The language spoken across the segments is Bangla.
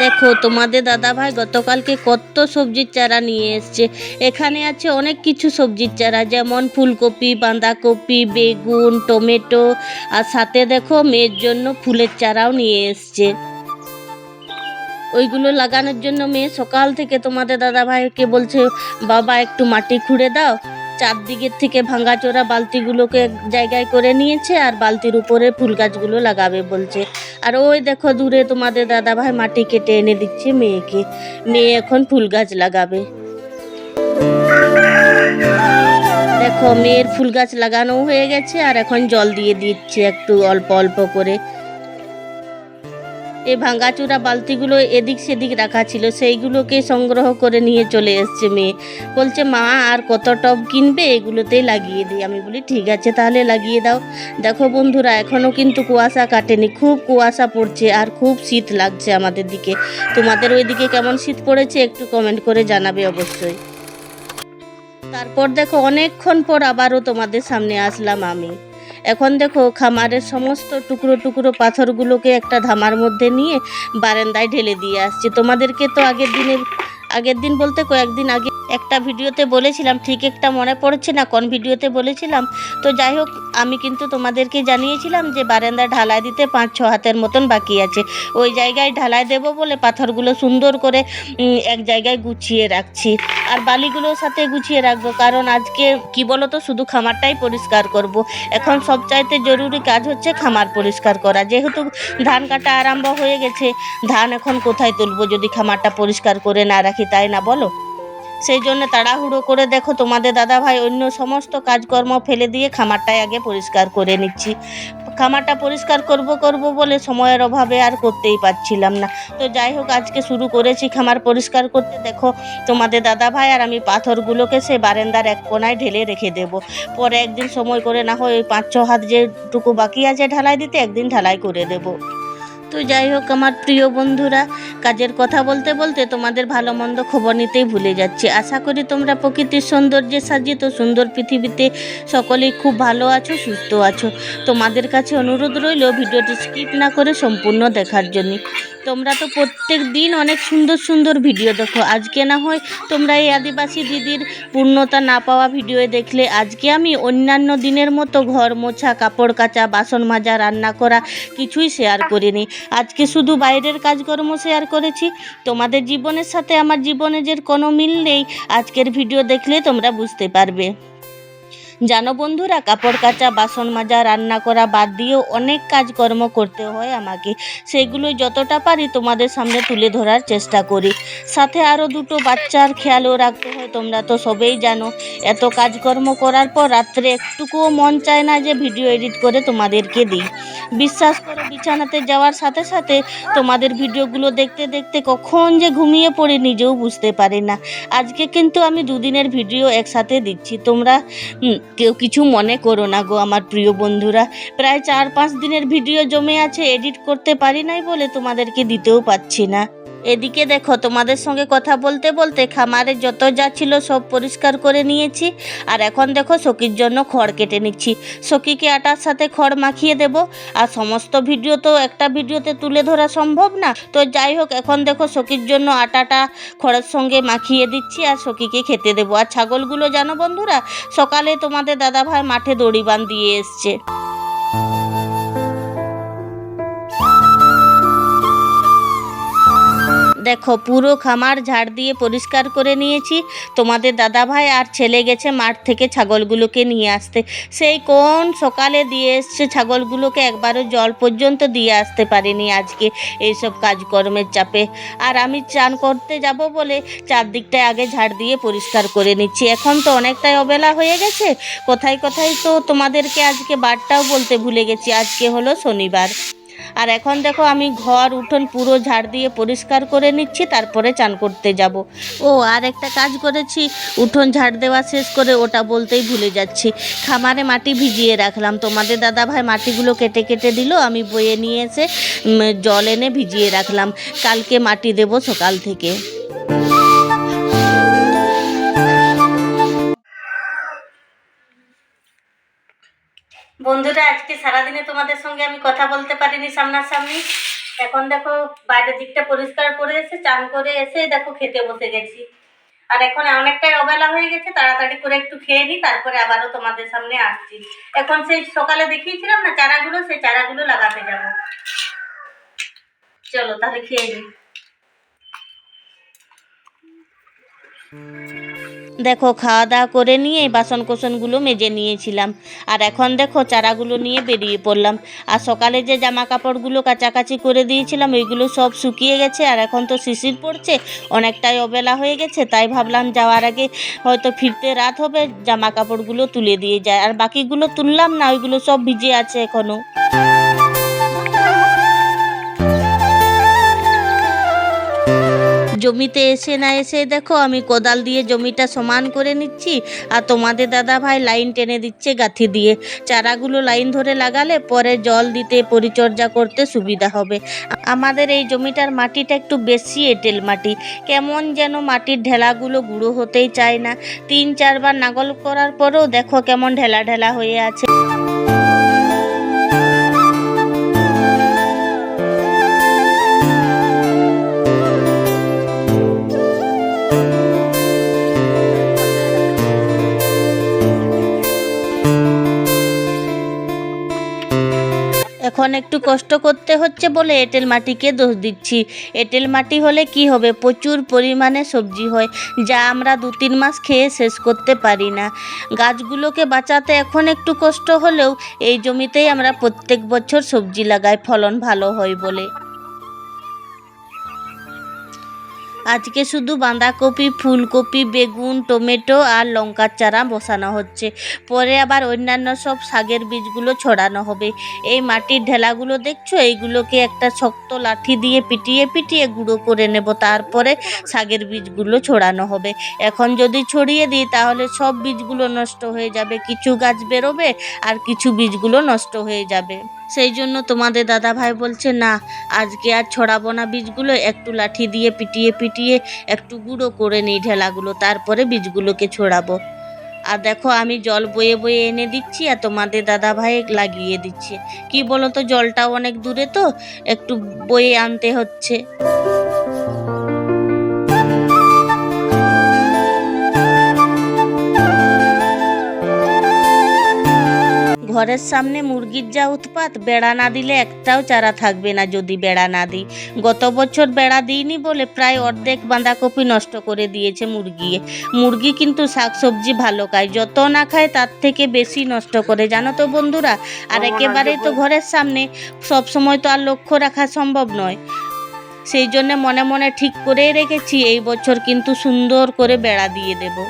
দেখো, তোমাদের দাদা ভাই গতকালকে কত সবজির চারা নিয়ে এসছে। এখানে আছে অনেক কিছু সবজির চারা, যেমন ফুলকপি, বাঁধাকপি, বেগুন, টমেটো, আর সাথে দেখো মেয়ের জন্য ফুলের চারাও নিয়ে এসছে। ওইগুলো লাগানোর জন্য মেয়ে সকাল থেকে তোমাদের দাদা ভাইকে বলছে, বাবা, একটু মাটি খুঁড়ে দাও। চারদিকের থেকে ভাঙাচোরা বালতিগুলোকে জায়গায় করে নিয়েছে আর বালতির উপরে ফুল গাছগুলো লাগাবে বলছে। আর ওই দেখো দূরে তোমাদের দাদা ভাই মাটি কেটে এনে দিচ্ছে মেয়েকে। মেয়ে এখন ফুল গাছ লাগাবে। দেখো মেয়ের ফুল গাছ লাগানো হয়ে গেছে আর এখন জল দিয়ে দিচ্ছে একটু অল্প অল্প করে। এই ভাঙাচুরা বালতিগুলো এদিক সেদিক রাখা ছিল। সেইগুলোকে সংগ্রহ করে নিয়ে চলে এসছে মেয়ে। বলছে, মা, আর কত টব কিনবে? এগুলোতেই লাগিয়ে দিই। আমি বলি, ঠিক আছে, তাহলে লাগিয়ে দাও। দেখো বন্ধুরা এখনও কিন্তু কুয়াশা কাটেনি। খুব কুয়াশা পড়ছে আর খুব শীত লাগছে আমাদের দিকে। তোমাদের ওইদিকে কেমন শীত পড়েছে একটু কমেন্ট করে জানাবে অবশ্যই। তারপর দেখো, অনেকক্ষণ পর আবারও তোমাদের সামনে আসলাম আমি। এখন দেখো খামারের সমস্ত টুকরো টুকরো পাথরগুলোকে একটা ধামার মধ্যে নিয়ে বারান্দায় ঢেলে দিয়ে আসছি। তোমাদেরকে তো আগের দিনের আগের দিন বলতে কয়েকদিন আগে একটা ভিডিওতে বলেছিলাম, ঠিক একটা মনে পড়ছে না, কোন ভিডিওতে বলেছিলাম? তো যাই হোক, আমি কিন্তু তোমাদেরকে জানিয়েছিলাম যে বারান্দা ঢালাই দিতে পাঁচ ছ হাতের মতন বাকি আছে। ওই জায়গায় ঢালাই দেবো বলে পাথরগুলো সুন্দর করে এক জায়গায় গুছিয়ে রাখছি। আর বালিগুলোর সাথে গুছিয়ে রাখব, কারণ আজকে, কি বলো তো শুধু খামারটাই পরিষ্কার করব। এখন সবচাইতে জরুরি কাজ হচ্ছে খামার পরিষ্কার করা। যেহেতু ধান কাটা আরম্ভ হয়ে গেছে, ধান এখন কোথায় তুলবো যদি খামারটা পরিষ্কার করে না রাখি, তাই না বলো? সেই জন্য তাড়াহুড়ো করে দেখো তোমাদের দাদা ভাই অন্য সমস্ত কাজকর্ম ফেলে দিয়ে খামারটাই আগে পরিষ্কার করে নিচ্ছি। খামারটা পরিষ্কার করব করব বলে সময়ের অভাবে আর করতেই পারছিলাম না। তো যাই হোক, আজকে শুরু করেছি খামার পরিষ্কার করতে। দেখো তোমাদের দাদা ভাই আর আমি পাথরগুলোকে সে বারান্দার এক কোনায় ঢেলে রেখে দেব। পরে একদিন সময় করে না হয় ওই পাঁচ ছ হাত যেটুকু বাকি আছে ঢালাই দিতে একদিন ঢালাই করে দেব। তো যাই হোক, আমার প্রিয় বন্ধুরা, কাজের কথা বলতে বলতে তোমাদের ভালো মন্দ খবর নিতেই ভুলে যাচ্ছি। আশা করি তোমরা প্রকৃতির সৌন্দর্যে সাজিত সুন্দর পৃথিবীতে সকলেই খুব ভালো আছো, সুস্থ আছো। তোমাদের কাছে অনুরোধ রইল ভিডিওটি স্কিপ না করে সম্পূর্ণ দেখার জন্য। তোমরা তো প্রত্যেক দিন অনেক সুন্দর সুন্দর ভিডিও দেখো। আজকে না হয় তোমরা এই আদিবাসী দিদির পূর্ণতা না পাওয়া ভিডিও দেখলে, আজকে আমি অন্যান্য দিনের মতো ঘর মোছা, কাপড় কাচা, বাসন মাজা, রান্না করা কিছুই শেয়ার করিনি। আজকে শুধু বাইরের কাজকর্ম শেয়ার করেছি। তোমাদের জীবনের সাথে আমার জীবনে যে কোনো মিল নেই। আজকের ভিডিও দেখলে তোমরা বুঝতে পারবে। জানো বন্ধুরা কাপড় কাচা, বাসন মাজা, রান্না করা বাদ দিয়েও অনেক কাজকর্ম করতে হয় আমাকে। সেগুলো যতটা পারি তোমাদের সামনে তুলে ধরার চেষ্টা করি। সাথে আরও দুটো বাচ্চার খেয়ালও রাখতে হয়, তোমরা তো সবেই জানো। এত কাজকর্ম করার পর রাত্রে একটুকুও মন চায় না যে ভিডিও এডিট করে তোমাদেরকে দিই। বিশ্বাস করো, বিছানাতে যাওয়ার সাথে সাথে তোমাদের ভিডিওগুলো দেখতে দেখতে কখন যে ঘুমিয়ে পড়ে নিজেও বুঝতে পারি না। আজকে কিন্তু আমি দুদিনের ভিডিও একসাথে দিচ্ছি। তোমরা কেউ কিছু মনে করো না গো, আমার প্রিয় বন্ধুরা। প্রায় চার পাঁচ দিনের ভিডিও জমে আছে এডিট করতে পারি নাই বলে তোমাদেরকে দিতেও পাচ্ছি না। এদিকে দেখো, তোমাদের সঙ্গে কথা বলতে বলতে খামারে যত যা ছিল সব পরিষ্কার করে নিয়েছি। আর এখন দেখো সকির জন্য খড় কেটে নিচ্ছি। সকিকে আটার সাথে খড় মাখিয়ে দেব। আর সমস্ত ভিডিও তো একটা ভিডিওতে তুলে ধরা সম্ভব না। তো যাই হোক, এখন দেখো সকির জন্য আটাটা খড়ের সঙ্গে মাখিয়ে দিচ্ছি আর সকিকে খেতে দেবো। আর ছাগলগুলো জানো বন্ধুরা, সকালে তোমাদের দাদা ভাই মাঠে দড়ি বাঁধ দিয়ে এসছে। দেখো, পুরো খামার ঝাড় দিয়ে পরিষ্কার করে নিয়েছি। তোমাদের দাদা ভাই আর ছেলে গেছে মাঠ থেকে ছাগলগুলোকে নিয়ে আসতে। সেই কোন সকালে দিয়ে এসছে ছাগলগুলোকে একবারও জল পর্যন্ত দিয়ে আসতে পারিনি আজকে এইসব কাজকর্মের চাপে। আর আমি চান করতে যাব বলে চারদিকটায় আগে ঝাড় দিয়ে পরিষ্কার করে নিচ্ছি। এখন তো অনেকটাই অবেলা হয়ে গেছে। কোথায় কোথায় তো তোমাদেরকে আজকে বারটাও বলতে ভুলে গেছি। আজকে হলো শনিবার। আর এখন দেখো আমি ঘর, উঠোন পুরো ঝাড় দিয়ে পরিষ্কার করে নিচ্ছি, তারপরে চান করতে যাব। ও, আর একটা কাজ করেছি, উঠোন ঝাড় দেওয়া শেষ করে ওটা বলতেই ভুলে যাচ্ছি। খামারে মাটি ভিজিয়ে রাখলাম। তোমাদের দাদা ভাই মাটিগুলো কেটে কেটে দিল, আমি বয়ে নিয়ে এসে জল এনে ভিজিয়ে রাখলাম। কালকে মাটি দেব সকাল থেকে। বন্ধুরা, আজকে সারাদিনে তোমাদের সঙ্গে আমি কথা বলতে পারিনি সামনাসামনি। এখন দেখো, বাইরের দিকটা পরিষ্কার করে এসে, চান করে এসে দেখো খেতে বসে গেছি। আর এখন অনেকটাই অবেলা হয়ে গেছে, তাড়াতাড়ি করে একটু খেয়ে নিই তারপরে আবারও তোমাদের সামনে আসছি। এখন সেই সকালে দেখিয়েছিলাম না, চারাগুলো, সেই চারাগুলো লাগাতে যাব। চলো, তাহলে খেয়ে নিই দেখো খাওয়া দাওয়া করে নিয়ে বাসন কোসনগুলো মেজে নিয়েছিলাম। আর এখন দেখো, চারাগুলো নিয়ে বেরিয়ে পড়লাম। আর সকালে যে জামা কাপড়গুলো কাচাকাচি করে দিয়েছিলাম, ওইগুলো সব শুকিয়ে গেছে। আর এখন তো শিশির পড়ছে, অনেকটাই অবেলা হয়ে গেছে, তাই ভাবলাম যাওয়ার আগে হয়তো ফিরতে রাত হবে জামা কাপড়গুলো তুলে দিয়ে যায় আর বাকিগুলো তুললাম না, ওইগুলো সব ভিজে আছে এখনও। জমিতে এসে না এসে দেখো আমি কোদাল দিয়ে জমিটা সমান করে নিচ্ছি আর তোমাদের দাদা ভাই লাইন টেনে দিচ্ছে গাঁথি দিয়ে। চারাগুলো লাইন ধরে লাগালে পরে জল দিতে পরিচর্যা করতে সুবিধা হবে। আমাদের এই জমিটার মাটিটা একটু বেশি এঁটেল মাটি। কেমন যেন মাটির ঢেলাগুলো গুঁড়ো হতেই চায় না। তিন চারবার নাগল করার পরেও দেখো কেমন ঢেলা ঢেলা হয়ে আছে। এখন একটু কষ্ট করতে হচ্ছে বলে এঁটেল মাটিকে দোষ দিচ্ছি। এঁটেল মাটি হলে কি হবে? প্রচুর পরিমাণে সবজি হয়, যা আমরা দু তিন মাস খেয়ে শেষ করতে পারি না। গাছগুলোকে বাঁচাতে এখন একটু কষ্ট হলেও এই জমিতেই আমরা প্রত্যেক বছর সবজি লাগাই, ফলন ভালো হয় বলে। আজকে শুধু বাঁধাকপি, ফুলকপি, বেগুন, টমেটো আর লঙ্কার চারা বসানো হচ্ছে। পরে আবার অন্যান্য সব শাকের বীজগুলো ছড়ানো হবে। এই মাটির ঢেলাগুলো দেখছ? এইগুলোকে একটা শক্ত লাঠি দিয়ে পিটিয়ে পিটিয়ে গুঁড়ো করে নেব। তারপরে শাকের বীজগুলো ছড়ানো হবে। এখন যদি ছড়িয়ে দিই, তাহলে সব বীজগুলো নষ্ট হয়ে যাবে। কিছু গাছ বেরোবে আর কিছু বীজগুলো নষ্ট হয়ে যাবে। সেই জন্য তোমাদের দাদা ভাই বলছে, না, আজকে আর ছড়াবো না বীজগুলো, একটু লাঠি দিয়ে পিটিয়ে পিটিয়ে একটু গুঁড়ো করে নিই ঢেলাগুলো, তারপরে বীজগুলোকে ছড়াবো। আর দেখো, আমি জল বয়ে বয়ে এনে দিচ্ছি আর তোমাদের দাদা ভাই লাগিয়ে দিচ্ছে। কি বলো তো জলটাও অনেক দূরে তো, একটু বয়ে আনতে হচ্ছে। ঘরের সামনে মুরগির যা উৎপাত বেড়া না দিলে একটাও চারা থাকবে না যদি বেড়া না দিই। গত বছর বেড়া দিইনি বলে প্রায় অর্ধেক বাঁধাকপি নষ্ট করে দিয়েছে মুরগি। মুরগি কিন্তু শাকসবজি ভালো খায় যত না খায় তার থেকে বেশি নষ্ট করে। জানো তো বন্ধুরা আর একেবারেই তো ঘরের সামনে সব সময় তো আর লক্ষ্য রাখা সম্ভব নয়। সেই জন্য মনে মনে ঠিক করেই রেখেছি এই বছর কিন্তু সুন্দর করে বেড়া দিয়ে দেবো।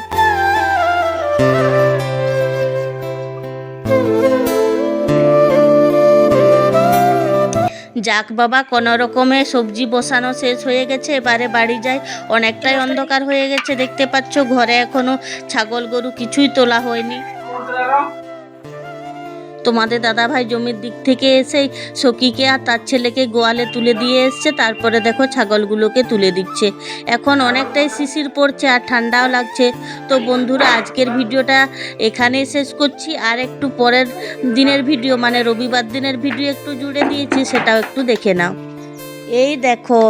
যাক বাবা, কোনো রকমে সবজি বসানো শেষ হয়ে গেছে, এবারে বাড়ি যায় অনেকটাই অন্ধকার হয়ে গেছে, দেখতে পাচ্ছ, ঘরে এখনও ছাগল গরু কিছুই তোলা হয়নি। তোমাদের দাদা ভাই জমির দিক থেকে এসে সখীকে আর তার ছেলেকে গোয়ালে তুলে দিয়ে এসছে, তারপরে দেখো ছাগলগুলোকে তুলে দিচ্ছে। এখন অনেকটাই শিশির পড়ছে আর ঠান্ডাও লাগছে। তো বন্ধুরা, আজকের ভিডিওটা এখানেই শেষ করছি। আর একটু পরের দিনের ভিডিও মানে রবিবার দিনের ভিডিও একটু জুড়ে দিয়েছি, সেটাও একটু দেখে নাও। এই দেখো,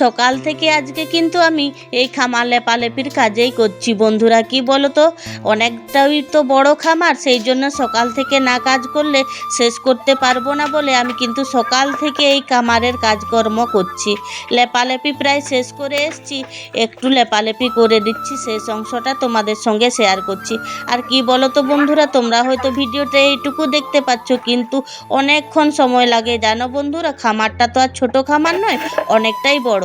সকাল থেকে আজকে কিন্তু আমি এই খামার লেপালেপির কাজেই করছি। বন্ধুরা, কি বলো তো অনেকটাই তো বড় খামার, সেই জন্য সকাল থেকে না কাজ করলে শেষ করতে পারব না বলে আমি কিন্তু সকাল থেকে এই খামারের কাজকর্ম করছি। লেপালেপি প্রায় শেষ করে এসছি, একটু লেপালেপি করে দিচ্ছি, শেষ অংশটা তোমাদের সঙ্গে শেয়ার করছি। আর কি বলো তো বন্ধুরা, তোমরা হয়তো ভিডিওটা এইটুকু দেখতে পাচ্ছ, কিন্তু অনেকক্ষণ সময় লাগে। জানো বন্ধুরা, খামারটা তো আর ছোট খামার নয় অনেকটাই বড়।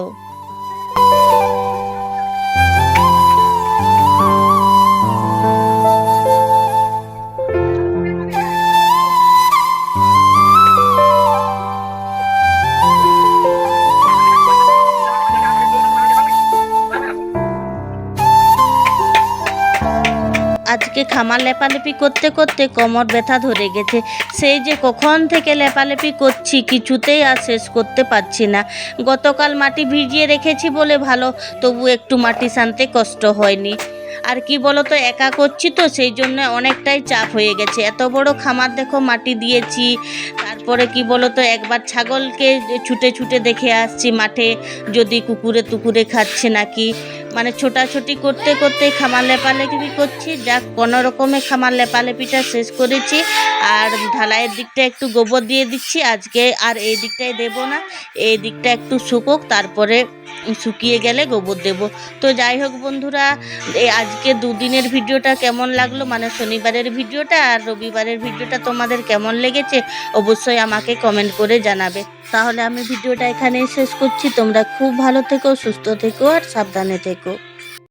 আজকে খামার লেপালেপি করতে করতে কোমর ব্যথা ধরে গেছে। সেই যে কখন থেকে লেপালেপি করছি কিছুতেই আর শেষ করতে পারছি না। গতকাল মাটি ভিজিয়ে রেখেছি বলে ভালো, তবু একটু মাটি সানতে কষ্ট হয়নি। আর কি বলো তো একা করছি তো, সেই জন্য অনেকটাই চাপ হয়ে গেছে। এত বড় খামার দেখো, মাটি দিয়েছি। তারপরে কি বলতো, একবার ছাগলকে ছুটে ছুটে দেখে আসছি মাঠে, যদি কুকুরে তুকুরে খাচ্ছে নাকি। মানে ছোটাছুটি করতে করতে খামার লেপালেপি করছি যাক কোনো রকমে খামার লেপালেপিটা শেষ করেছি। আর ঢালাইয়ের দিকটা একটু গোবর দিয়ে দিচ্ছি, আজকে আর এই দিকটায় দেব না। এই দিকটা একটু শুকোক, তারপরে শুকিয়ে গেলে গোবর দেব। তো যাই হোক বন্ধুরা আজকে দুদিনের ভিডিওটা কেমন লাগল মানে শনিবারের ভিডিওটা আর রবিবারের ভিডিওটা তোমাদের কেমন লেগেছে, অবশ্যই আমাকে কমেন্ট করে জানাবে। তাহলে আমি ভিডিওটা এখানেই শেষ করছি। তোমরা খুব ভালো থেকো, সুস্থ থেকো আর সাবধানে থেকো।